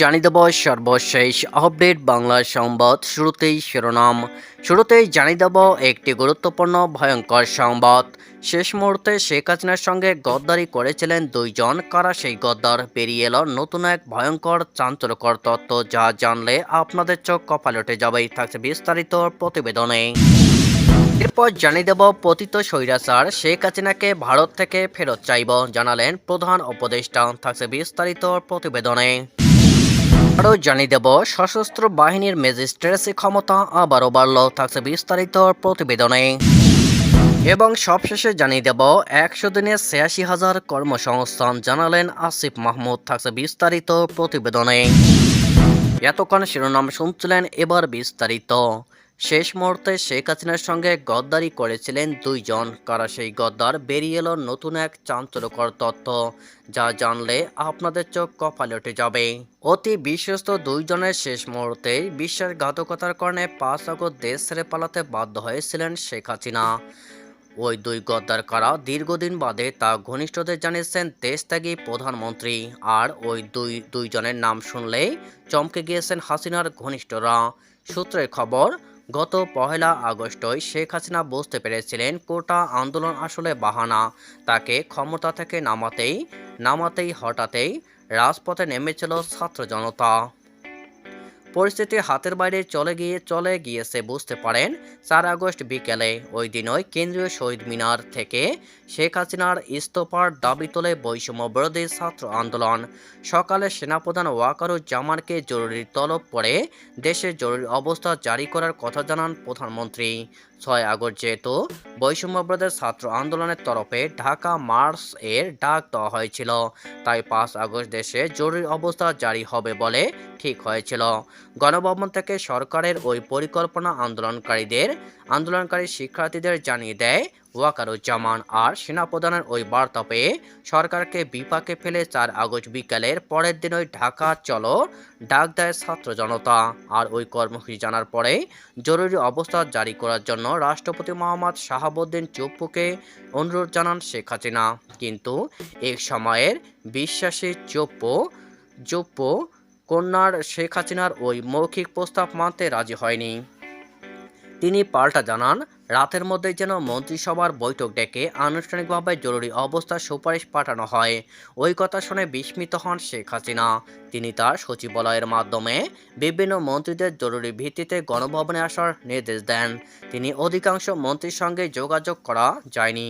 জানিয়ে দেব সর্বশেষ আপডেট বাংলা সংবাদ শুরুতেই শিরোনাম। শুরুতেই জানিয়ে দেব একটি গুরুত্বপূর্ণ ভয়ঙ্কর সংবাদ। শেষ মুহূর্তে শেখ হাসিনার সঙ্গে গদ্দারি করেছিলেন দুইজন। কারা সেই গদ্দার? বেরিয়ে এলো নতুন এক ভয়ঙ্কর চাঞ্চল্যকর তত্ত্ব যা জানলে আপনাদের চোখ কপালে উঠে যাবেই। থাকছে বিস্তারিত প্রতিবেদনে। এরপর জানিয়ে দেব পতিত স্বৈরাচার। শেখ হাসিনাকে ভারত থেকে ফেরত চাইব, জানালেন প্রধান উপদেষ্টা। থাকছে বিস্তারিত প্রতিবেদনে। আরও জানিয়ে দেব, সশস্ত্র বাহিনীর ম্যাজিস্ট্রেসি ক্ষমতা আবারও বাড়ল, থাকছে বিস্তারিত প্রতিবেদনে। এবং সবশেষে জানিয়ে দেব, একশো দিনে ছিয়াশি হাজার কর্মসংস্থান জানালেন আসিফ মাহমুদ, থাকছে বিস্তারিত প্রতিবেদনে। এতক্ষণ শিরোনাম শুনছিলেন, এবার বিস্তারিত। শেষ মুহূর্তে শেখ হাসিনার সঙ্গে গদ্দারি করেছিলেন দুইজন। কারা সেই গদ্দার? বেরিয়ে এলো নতুন এক চাঞ্চল্যকর তথ্য। যা জানলে আপনাদের চোখ কপালে উঠে যাবে। অতি বিশ্বস্ত দুইজনের শেষ মুহূর্তে বিশ্বাসঘাতকতার কারণে পাঁচ আগস্ট দেশ ছেড়ে পালাতে বাধ্য হয়েছিলেন শেখ হাসিনা। ওই দুই গদ্দার কারা? দীর্ঘদিন বাদে তা ঘনিষ্ঠদের জানিয়েছেন দেশত্যাগী প্রধানমন্ত্রী। আর ওই দুই, দুইজনের নাম শুনলেই চমকে গিয়েছেন হাসিনার ঘনিষ্ঠরা। সূত্রের খবর গত পহেলা আগস্টই শেখ হাসিনা বুঝতে পেরেছিলেন কোটা আন্দোলন আসলে বাহানা। তাকে ক্ষমতা থেকে নামাতেই নামাতেই হঠাতেই রাজপথে নেমেছিল ছাত্র জনতা। পরিস্থিতি হাতের বাইরে চলে গিয়ে, চলে গিয়েছে বুঝতে পারেন। চার আগস্ট বিকেলে ওই দিনই কেন্দ্রীয় শহীদ মিনার থেকে শেখ হাসিনার ইস্তফার দাবি তোলে বৈষম্য বিরোধী ছাত্র আন্দোলন। সকালে সেনাপ্রধান ওয়াকারুজ্জামানকে জরুরি তলব করে দেশে জরুরি অবস্থা জারি করার কথা জানান প্রধানমন্ত্রী। ছয় আগস্ট যেহেতু বৈষম্য বিরোধী ছাত্র আন্দোলনের তরফে ঢাকা মার্চ এর ডাক দেওয়া হয়েছিল। তাই পাঁচ আগস্ট দেশে জরুরি অবস্থা জারি হবে বলে ঠিক হয়েছিল। গণভবন থেকে সরকারের ওই পরিকল্পনা আন্দোলনকারীদের, আন্দোলনকারী শিক্ষার্থীদের জানিয়ে দেয় ওয়াকারুজ্জামান আর সেনাপ্রধানের ওই বার্তা পেয়ে সরকারকে বিপাকে ফেলে চার আগস্ট বিকালের পরের দিন ওই ঢাকা চলো, ডাক দেয় ছাত্র জনতা। আর ওই কর্মসূচি জানার পরে জরুরি অবস্থা জারি করার জন্য রাষ্ট্রপতি মোহাম্মদ শাহাবুদ্দিন চুপ্পুকে অনুরোধ জানান শেখ হাসিনা। কিন্তু এক সময়ের বিশ্বাসী চুপ্পু চুপ্পু কন্যার শেখ হাসিনার ওই মৌখিক প্রস্তাব মানতে রাজি হয়নি। তিনি পাল্টা জানান রাতের মধ্যে যেন মন্ত্রিসভার বৈঠক ডেকে আনুষ্ঠানিকভাবে জরুরি অবস্থার সুপারিশ পাঠানো হয়। ওই কথা শুনে বিস্মিত হন শেখ হাসিনা। তিনি তার সচিবালয়ের মাধ্যমে বিভিন্ন মন্ত্রীদের জরুরি ভিত্তিতে গণভবনে আসার নির্দেশ দেন। তিনি অধিকাংশ মন্ত্রীর সঙ্গে যোগাযোগ করা যায়নি।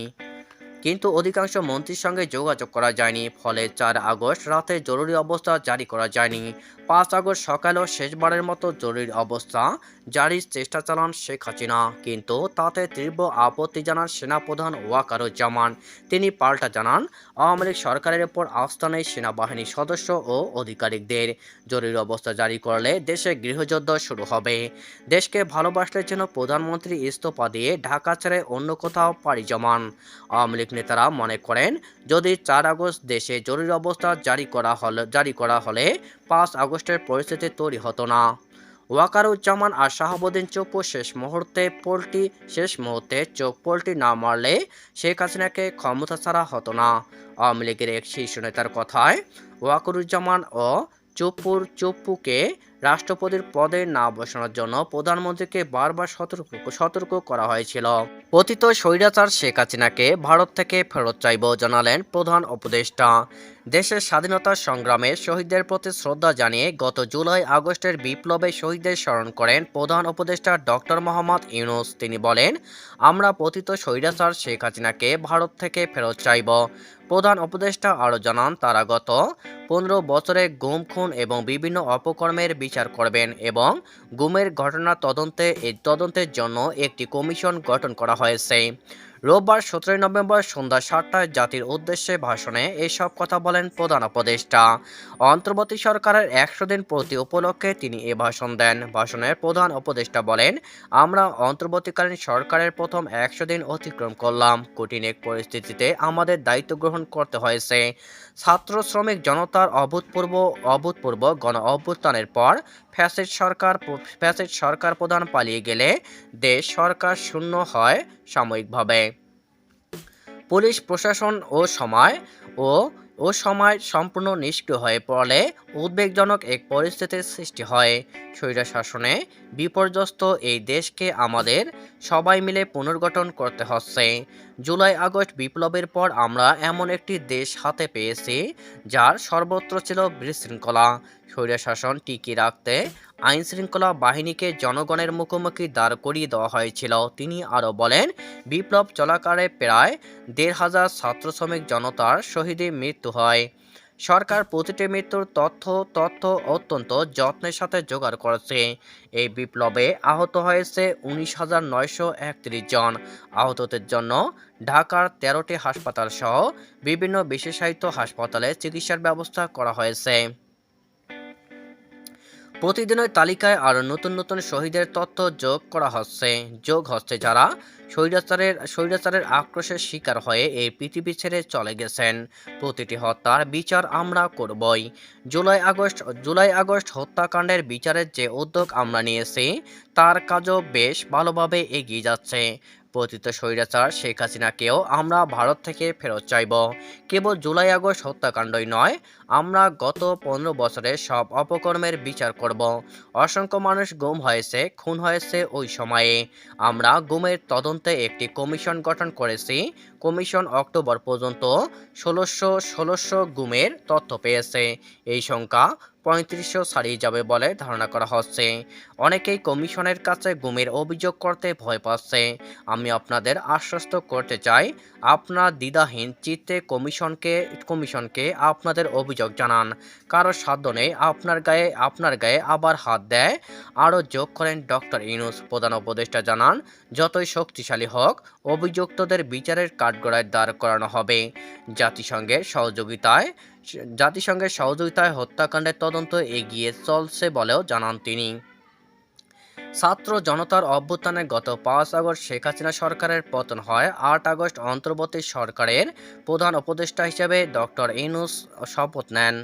কিন্তু অধিকাংশ মন্ত্রীর সঙ্গে যোগাযোগ করা যায়নি। ফলে চার আগস্ট রাতে জরুরি অবস্থা জারি করা যায়নি। পাঁচ আগস্ট সকালেও শেষবারের মতো জরুরি অবস্থা জারির চেষ্টা চালান শেখ হাসিনা। কিন্তু তাতে তীব্র আপত্তি জানান সেনাপ্রধান ওয়াকারুজ্জামান। তিনি পাল্টা জানান, আওয়ামী লীগ সরকারের ওপর আস্থা নেই সেনাবাহিনীর সদস্য ও আধিকারিকদের। জরুরি অবস্থা জারি করলে দেশে গৃহযুদ্ধ শুরু হবে। দেশকে ভালোবাসলে যেন প্রধানমন্ত্রী ইস্তফা দিয়ে ঢাকা ছেড়ে অন্য কোথাও পাড়ি জমান। আওয়ামী লীগ নেতারা মনে করেন, যদি চার আগস্ট দেশে জরুরি অবস্থা জারি করা হলে, জারি করা হলে পাঁচ আগস্টের পরিস্থিতি তৈরি হতো না। ওয়াকারুজ্জামান আর শাহাবুদ্দিন চোপু শেষ মুহূর্তে পোলটি, শেষ মুহূর্তে চোখ পোলটি না মারলে শেখ হাসিনাকে ক্ষমতা ছাড়া হতো না। আওয়ামী লীগের এক শীর্ষ নেতার কথায়, ওয়াকারুজ্জামান ও চুপুর চুপ্পুকে রাষ্ট্রপতির পদে না বসানোর জন্য প্রধানমন্ত্রীকে বারবার সতর্ক সতর্ক করা হয়েছিল। পতিত স্বৈরাচার শেখ হাসিনাকে ভারত থেকে ফেরত চাইব জানালেন প্রধান উপদেষ্টা। দেশের স্বাধীনতা সংগ্রামে শহীদদের প্রতি শ্রদ্ধা জানিয়ে গত জুলাই আগস্টের বিপ্লবে শহীদদের স্মরণ করেন প্রধান উপদেষ্টা ডক্টর মোহাম্মদ ইউনুস। তিনি বলেন, আমরা পতিত স্বৈরাচার শেখ হাসিনাকে ভারত থেকে ফেরত চাইব। প্রধান উপদেষ্টা আরও জানান, তারা গত পনেরো বছরে গুম, খুন এবং বিভিন্ন অপকর্মের বিচার করবেন এবং গুমের ঘটনা তদন্তে এই তদন্তের জন্য একটি কমিশন গঠন করা হয়েছে। রোববার সতেরোই নভেম্বর সন্ধ্যা সাতটায় জাতির উদ্দেশ্যে ভাষণে এসব কথা বলেন প্রধান উপদেষ্টা। অন্তর্বর্তী সরকারের একশো দিন প্রতি উপলক্ষে তিনি এ ভাষণ দেন। ভাষণের প্রধান উপদেষ্টা বলেন, আমরা অন্তর্বর্তীকালীন সরকারের প্রথম একশো দিন অতিক্রম করলাম। কঠিন এক পরিস্থিতিতে আমাদের দায়িত্ব গ্রহণ করতে হয়েছে। ছাত্র শ্রমিক জনতার অভূতপূর্ব অভূতপূর্ব গণ অভ্যুত্থানের পর ফ্যাসিড সরকার ফ্যাসেট সরকার প্রধান পালিয়ে গেলে দেশ সরকার শূন্য হয় সাময়িকভাবে। পুলিশ প্রশাসন ও সময় ও ও সময় সম্পূর্ণ নিষ্ক্রিয় হয়ে পড়লে উদ্বেগজনক এক পরিস্থিতির সৃষ্টি হয়। স্বৈরাশাসনে বিপর্যস্ত এই দেশকে আমাদের সবাই মিলে পুনর্গঠন করতে হচ্ছে। জুলাই, আগস্ট বিপ্লবের পর আমরা এমন একটি দেশ হাতে পেয়েছি, যার সর্বত্র ছিল বিশৃঙ্খলা। স্বৈরশাসন টিকিয়ে রাখতে আইন শৃঙ্খলা বাহিনীকে জনগণের মুখোমুখি দাঁড় করিয়ে দেওয়া হয়েছিল। তিনি আরও বলেন, বিপ্লব চলাকালে প্রায় দেড় হাজার ছাত্র শ্রমিক জনতার শহীদে মৃত্যু হয়। সরকার প্রতিটি মৃত্যুর তথ্য তথ্য অত্যন্ত যত্নের সাথে জোগাড় করেছে। এই বিপ্লবে আহত হয়েছে উনিশ হাজার নয়শো একত্রিশ জন। আহতদের জন্য ঢাকার তেরোটি হাসপাতাল সহ বিভিন্ন বিশেষায়িত হাসপাতালে চিকিৎসার ব্যবস্থা করা হয়েছে। প্রতিদিনের তালিকায় আরও নতুন নতুন শহীদের তথ্য যোগ করা হচ্ছে। যোগ হচ্ছে যারা স্বৈরাচারের স্বৈরাচারের আক্রোশের শিকার হয়ে এই পৃথিবী ছেড়ে চলে গেছেন। প্রতিটি হত্যার বিচার আমরা করবই। জুলাই আগস্ট জুলাই আগস্ট হত্যাকাণ্ডের বিচারের যে উদ্যোগ আমরা নিয়েছি, তার কাজও বেশ ভালোভাবে এগিয়ে যাচ্ছে। পতিত স্বৈরাচার শেখ হাসিনাকেও আমরা ভারত থেকে ফেরত চাইব। কেবল জুলাই আগস্ট হত্যাকাণ্ডই নয়, আমরা গত পনেরো বছরের সব অপকর্মের বিচার করব। অসংখ্য মানুষ গুম হয়েছে, খুন হয়েছে ওই সময়ে। আমরা গুমের তদন্তে একটি কমিশন গঠন করেছি। কমিশন অক্টোবর পর্যন্ত ষোলোশো ষোলোশো গুমের তথ্য পেয়েছে। এই সংখ্যা পঁয়ত্রিশশো ছাড়িয়ে যাবে বলে ধারণা করা হচ্ছে। অনেকেই কমিশনের কাছে গুমের অভিযোগ করতে ভয় পাচ্ছে। আমি আপনাদের আশ্বস্ত করতে চাই, আপনার দ্বিধাহীন চিত্তে কমিশনকে কমিশনকে আপনাদের অভিযোগ জানান। কারও সাধ্য নেই, আপনার গায়ে আপনার গায়ে আবার হাত দেয়। আরও যোগ করেন ডক্টর ইনুস প্রধান উপদেষ্টা জানান, যতই শক্তিশালী হোক, অভিযুক্তদের বিচারের কাঠগড়ায় দাঁড় করানো হবে। জাতিসংঘের সহযোগিতায় জাতিসংঘের সহযোগিতায় হত্যাকাণ্ডের তদন্ত এগিয়ে চলছে বলেও জানান তিনি। ছাত্র জনতার অভ্যুত্থানে গত পাঁচ আগস্ট শেখ হাসিনা সরকারের পতন হয়। আট আগস্ট অন্তর্বর্তী সরকারের প্রধান উপদেষ্টা হিসেবে ডক্টর ইনুস শপথ নেন।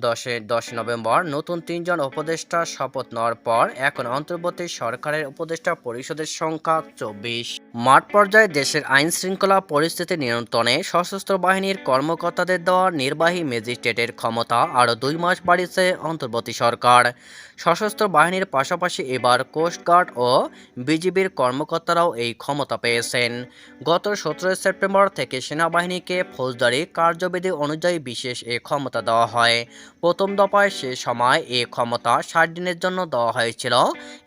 দশে দশ নভেম্বর নতুন তিনজন উপদেষ্টা শপথ নেওয়ার পর এখন অন্তর্বর্তী সরকারের উপদেষ্টা পরিষদের সংখ্যা চব্বিশ। মাঠ পর্যায়ে দেশের আইন শৃঙ্খলা পরিস্থিতি নিয়ন্ত্রণে সশস্ত্র বাহিনীর কর্মকর্তাদের দেওয়া নির্বাহী ম্যাজিস্ট্রেটের ক্ষমতা আরও দুই মাস বাড়িয়েছে অন্তর্বর্তী সরকার। সশস্ত্র বাহিনীর পাশাপাশি এবার কোস্টগার্ড ও বিজিবির কর্মকর্তারাও এই ক্ষমতা পেয়েছেন। গত সতেরোই সেপ্টেম্বর থেকে সেনাবাহিনীকে ফৌজদারি কার্যবিধি অনুযায়ী বিশেষ এ ক্ষমতা দেওয়া হয়। প্রথম দফায় সে সময় এ ক্ষমতা ষাট দিনের জন্য দেওয়া হয়েছিল।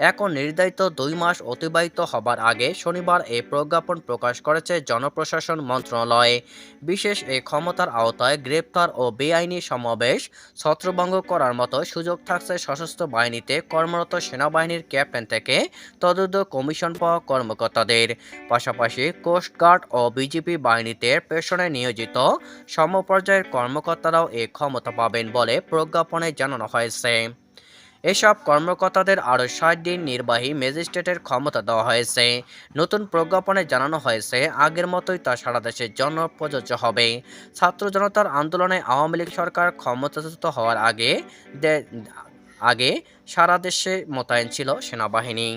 এখন নির্ধারিত দুই মাস অতিবাহিত হবার আগে শনিবার এই প্রজ্ঞাপন প্রকাশ করেছে জনপ্রশাসন মন্ত্রণালয়। বিশেষ এই ক্ষমতার আওতায় গ্রেপ্তার ও বেআইনি সমাবেশ ছত্রভঙ্গ করার মতো সুযোগ থাকছে সশস্ত্র বাহিনীতে কর্মরত সেনাবাহিনীর ক্যাপ্টেন থেকে তদন্ত কমিশন পাওয়া কর্মকর্তাদের। পাশাপাশি কোস্টগার্ড ও বিজেপি বাহিনীতে পেশনে নিয়োজিত সমপর্যায়ের কর্মকর্তারাও এই ক্ষমতা পাবেন বলে প্রজ্ঞাপনে জানানো হয়েছে। এসব কর্মকর্তাদের আরও ষাট দিন নির্বাহী ম্যাজিস্ট্রেটের ক্ষমতা দেওয়া হয়েছে। নতুন প্রজ্ঞাপনে জানানো হয়েছে, আগের মতোই তা সারা দেশের জন্য প্রযোজ্য হবে। ছাত্র জনতার আন্দোলনে আওয়ামী লীগ সরকার ক্ষমতাচ্যুত হওয়ার আগে আগে সারা দেশে মোতায়েন ছিল সেনাবাহিনী।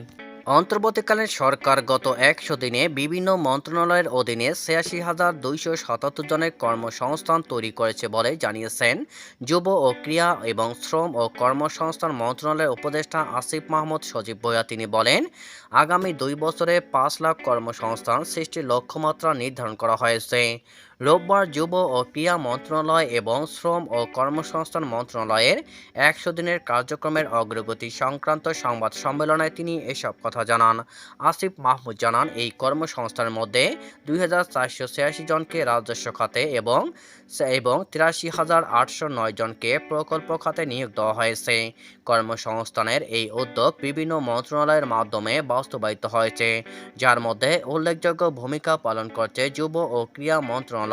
অন্তর্বর্তীকালীন সরকার গত একশো দিনে বিভিন্ন মন্ত্রণালয়ের অধীনে ছিয়াশি হাজার দুইশো সাতাত্তর জনের কর্মসংস্থান তৈরি করেছে বলে জানিয়েছেন যুব ও ক্রিয়া এবং শ্রম ও কর্মসংস্থান মন্ত্রণালয়ের উপদেষ্টা আসিফ মাহমুদ সজীব ভৈয়া তিনি বলেন, আগামী দুই বছরে পাঁচ লাখ কর্মসংস্থান, সৃষ্টির লক্ষ্যমাত্রা নির্ধারণ করা হয়েছে। রোববার যুব ও ক্রীড়া মন্ত্রণালয় এবং শ্রম ও কর্মসংস্থান মন্ত্রণালয়ের একশো দিনের কার্যক্রমের অগ্রগতি সংক্রান্ত সংবাদ সম্মেলনে তিনি এসব কথা জানান। আসিফ মাহমুদ জানান, এই কর্মসংস্থানের মধ্যে দুই হাজার চারশো ছিয়াশি জনকে রাজস্ব খাতে এবং এবং তিরাশি হাজার আটশো নয় জনকে প্রকল্প খাতে নিয়োগ দেওয়া হয়েছে। কর্মসংস্থানের এই উদ্যোগ বিভিন্ন মন্ত্রণালয়ের মাধ্যমে বাস্তবায়িত হয়েছে। যার মধ্যে উল্লেখযোগ্য ভূমিকা পালন করছে যুব ও ক্রীড়া মন্ত্রণালয়।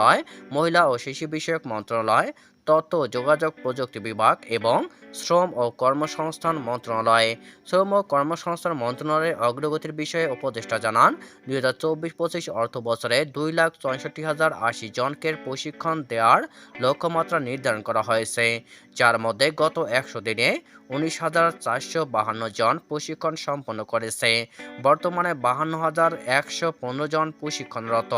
মহিলা ও শিশু বিষয়ক মন্ত্রণালয়, তথ্য যোগাযোগ প্রযুক্তি বিভাগ এবং শ্রম ও কর্মসংস্থান মন্ত্রণালয়। শ্রম ও কর্মসংস্থান মন্ত্রণালয়ের অগ্রগতির বিষয়ে উপদেষ্টা জানান, দুই হাজার চব্বিশ পঁচিশ অর্থ বছরে দুই লাখ চৌষট্টি হাজার আশি জনকে প্রশিক্ষণ দেওয়ার লক্ষ্যমাত্রা নির্ধারণ করা হয়েছে, যার মধ্যে গত একশো দিনে উনিশ হাজার চারশো বাহান্ন জন প্রশিক্ষণ সম্পন্ন করেছে। বর্তমানে বাহান্ন হাজার একশো পনেরো জন প্রশিক্ষণরত।